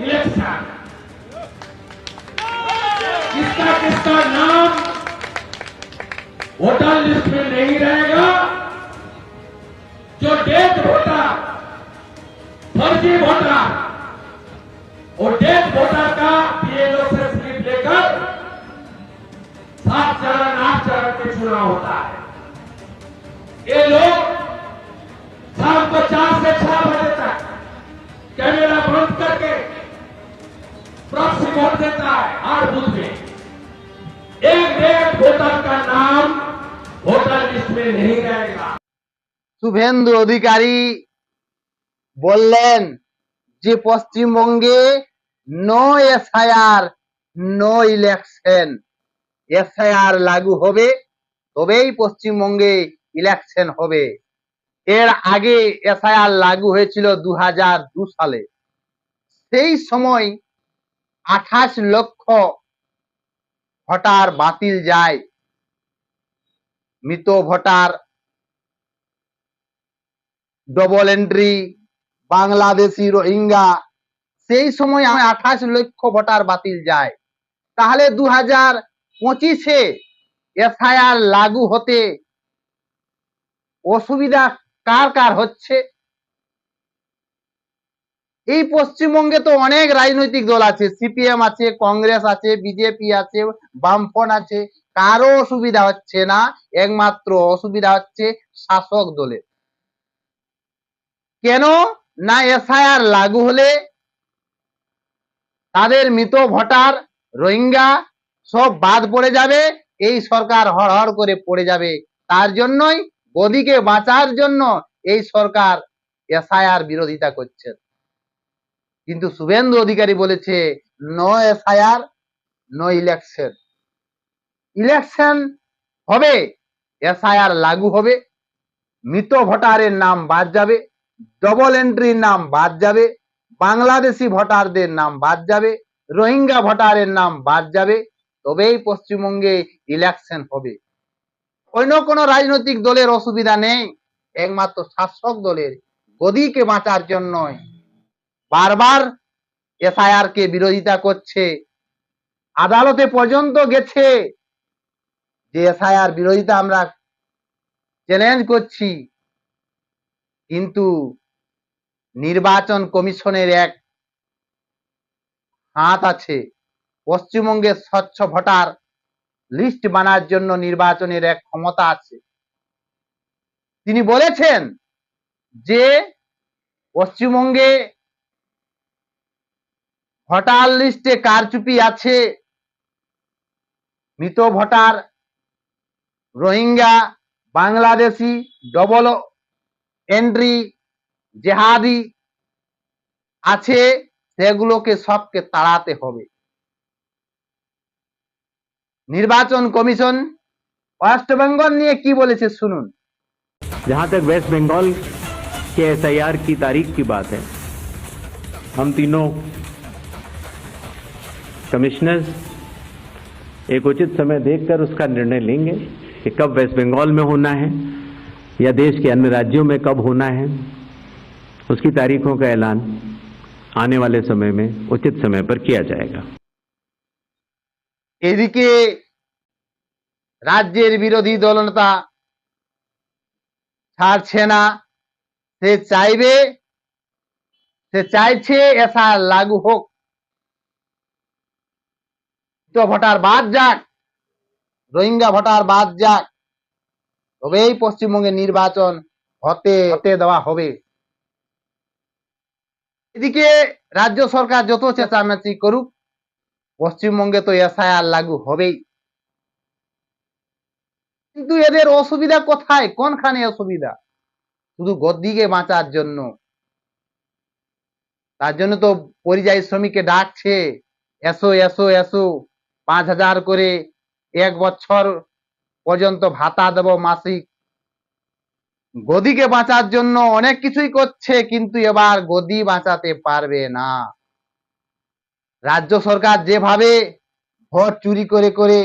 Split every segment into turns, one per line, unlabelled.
Election किसका किसका नाम? वोटर लिस्ट में नहीं रहेगा। जो डेथ वोटर, फर्जी वोटर और डेथ वोटर का पीएलओ से स्लिप लेकर सात चरण, आठ चरण के चुनाव होता है। ये लोग शाम को चार से छह
শুভেন্দু অধিকারী বললেন যে পশ্চিমবঙ্গে no SIR no election SIR লাগু হবে, তবেই পশ্চিমবঙ্গে ইলেকশন হবে। এর আগে এসআইআর লাগু হয়েছিল দু সালে। সেই সময় আঠাশ লক্ষ ভোটার বাতিল যায়। মৃত voter double entry Bangladeshi Rohingya, সেই সময় আঠাশ লক্ষ ভোটার বাতিল যায়। তাহলে দু হাজার পঁচিশে এফআইআর লাগু হতে অসুবিধা কার কার হচ্ছে? এই পশ্চিমবঙ্গে তো অনেক রাজনৈতিক দল আছে, সিপিএম আছে, কংগ্রেস আছে, বিজেপি আছে, বামফ্রন্ট আছে, কারও অসুবিধা হচ্ছে না, একমাত্র অসুবিধা হচ্ছে শাসক দলের। কেন না এসআইআর লাগু হলে? তাদের মৃত ভোটার, রোহিঙ্গা সব বাদ পড়ে যাবে, এই সরকার হড়হড় করে পড়ে যাবে। তার জন্যই গদিকে বাঁচার জন্য এই সরকার এসআইআর বিরোধিতা করছে। কিন্তু শুভেন্দু অধিকারী বলেছে, no SIR, no election. Election হবে, এসআইআর লাগু হবে, মৃত ভোটারের নাম বাদ যাবে। ডবল এন্ট্রির নাম বাদ যাবে। বাংলাদেশি ভোটারদের নাম বাদ যাবে। রোহিঙ্গা ভোটারের নাম বাদ যাবে। তবেই পশ্চিমবঙ্গে ইলেকশন হবে। অন্য কোনো রাজনৈতিক দলের অসুবিধা নেই। একমাত্র শাসক দলের গদিকে বাঁচার জন্যই বারবার এসআইআর কে বিরোধিতা করছে। আদালতে পর্যন্ত গেছে। যে এসআইআর বিরোধিতা আমরা চ্যালেঞ্জ করছি। কিন্তু নির্বাচন কমিশনের এক হাত আছে পশ্চিমবঙ্গের স্বচ্ছ ভোটার লিস্ট বানার জন্য নির্বাচনের এক ক্ষমতা আছে। তিনি বলেছেন যে পশ্চিমবঙ্গে ভোটার লিস্টে কারচুপি আছে। মৃত voter, Rohingya, Bangladeshi, double entry Jihadi আছে সেগুলোকে সবকে তাড়াতে হবে নির্বাচন কমিশন ওয়েস্ট বেঙ্গল নিয়ে কি বলেছে শুনুন
जहां तक वेस्ट बंगाल के एसआईआर की तारीख की बात है हम तीनों कमिश्नर्स एक उचित समय देखकर उसका निर्णय लेंगे कि कब वेस्ट बंगाल में होना है या देश के अन्य राज्यों में कब होना है उसकी तारीखों का ऐलान आने वाले समय में उचित समय पर किया जाएगा
এদিকে রাজ্যের বিরোধী দলনেতা ছাড়ছে না সে চাইবে সে চাইছে এসা লাগু হোক তো ভোটার বাদ যাক রোহিঙ্গা ভোটার বাদ যাক তবেই পশ্চিমবঙ্গে নির্বাচন হতে হতে দেওয়া হবে। এদিকে রাজ্য সরকার যত চেঁচামেচি করুক পশ্চিমবঙ্গে তো এসআইআর লাগু হবেই। কিন্তু এদের অসুবিধা কোথায়? কোনখানে অসুবিধা? শুধু গদ্দিকে বাঁচার জন্য। তার জন্য তো পরিযায়ী শ্রমিককে ডাকছে। এসো এসো এসো পাঁচ হাজার করে এক বছর পর্যন্ত ভাতা দেব মাসিক। গদিকে বাঁচার জন্য অনেক কিছুই করছে, কিন্তু এবার গদি বাঁচাতে পারবে না। রাজ্য সরকার যেভাবে ভোট চুরি করে করে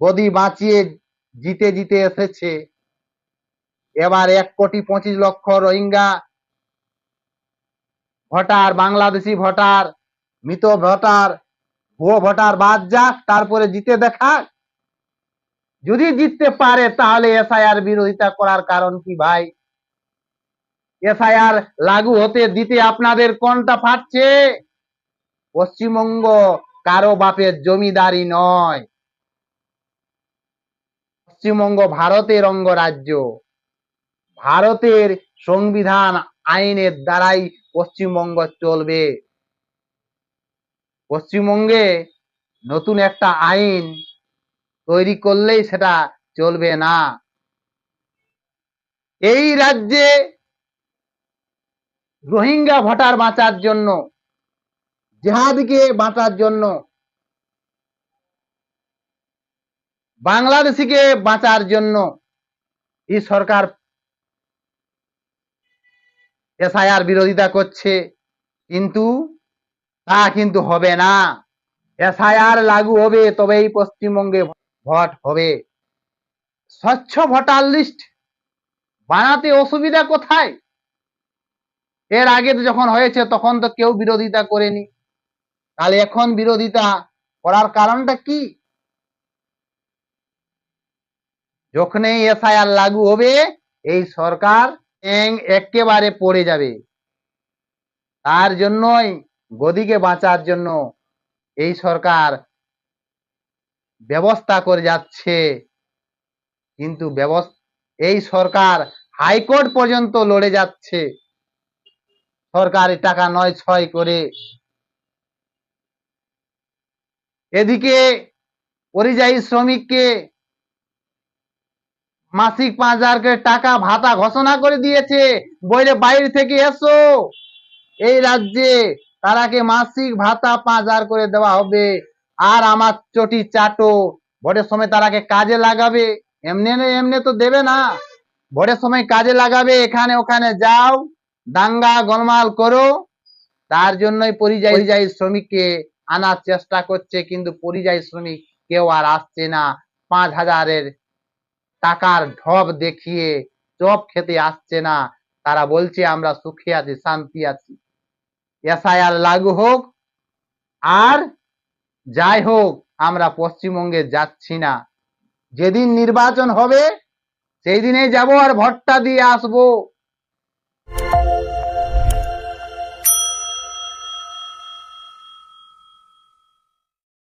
গদি বাঁচিয়ে জিতে জিতে এসেছে, এবার এক কোটি পঁচিশ লক্ষ রোহিঙ্গা ভোটার, বাংলাদেশি ভোটার, মৃত ভোটার, ভুয়ো ভোটার বাদ যাক, তারপরে জিতে দেখাক যদি জিততে পারে, তাহলে এসআইআর বিরোধিতা করার কারণ কি ভাই? এসআইআর লাগু হতে দিতে আপনাদের কোনটা ফাটছে? পশ্চিমবঙ্গ কারও বাপের জমিদারি নয়। পশ্চিমবঙ্গ ভারতের অঙ্গরাজ্য। ভারতের সংবিধান আইনের দ্বারাই পশ্চিমবঙ্গ চলবে। পশ্চিমবঙ্গে নতুন একটা আইন তৈরি করলেই সেটা চলবে না। এই রাজ্যে রোহিঙ্গা ভোটার বাঁচার জন্য, জেহাদকে বাঁচার জন্য, বাংলাদেশিকে বাঁচার জন্য এই সরকার এসআইআর বিরোধিতা করছে, কিন্তু তা কিন্তু হবে না। এসআইআর লাগু হবে তবেই পশ্চিমবঙ্গে ভোট হবে। স্বচ্ছ ভোটার লিস্ট বানাতে অসুবিধা কোথায়? এর আগে তো যখন হয়েছে, তখন তো কেউ বিরোধিতা করেনি। তাহলে এখন বিরোধিতা করার কারণটা কি? যখনই এসআইআর লাগু হবে, এই সরকার একেবারে পড়ে যাবে। তার জন্যই গদিকে বাঁচার জন্য এই সরকার ব্যবস্থা করে যাচ্ছে। কিন্তু এই সরকার হাইকোর্ট পর্যন্ত লড়ে যাচ্ছে। সরকারি টাকা নয় ছয় করে। এদিকে পরিযায়ী শ্রমিককে মাসিক পাঁচ হাজার টাকা ভাতা ঘোষণা করে দিয়েছে। বইলে বাইরে থেকে এসো। এই রাজ্যে তারাকে মাসিক ভাতা পাঁচ হাজার করে দেওয়া হবে। আর আমার চটি চাটো ভোটের সময় তারাকে কাজে লাগাবে। এমনি এমনি তো দেবে না। ভোটের সময় কাজে লাগাবে, এখানে ওখানে যাও, দাঙ্গা গোলমাল করো। তার জন্যই পরিযায়ী পরিযায়ী শ্রমিককে আনার চেষ্টা করছে, কিন্তু পরিযায়ী শ্রমিক কেউ আর আসছে না। পাঁচ হাজারের টাকার ঢপ দেখিয়ে চপ খেতে আসছে না। তারা বলছে, আমরা সুখে আছি, শান্তি আছি। এসআইআর লাগু হোক, আর যাই হোক, আমরা পশ্চিমবঙ্গে যাচ্ছি না। যেদিন নির্বাচন হবে, সেই দিনে যাব আর ভোটটা দিয়ে আসব।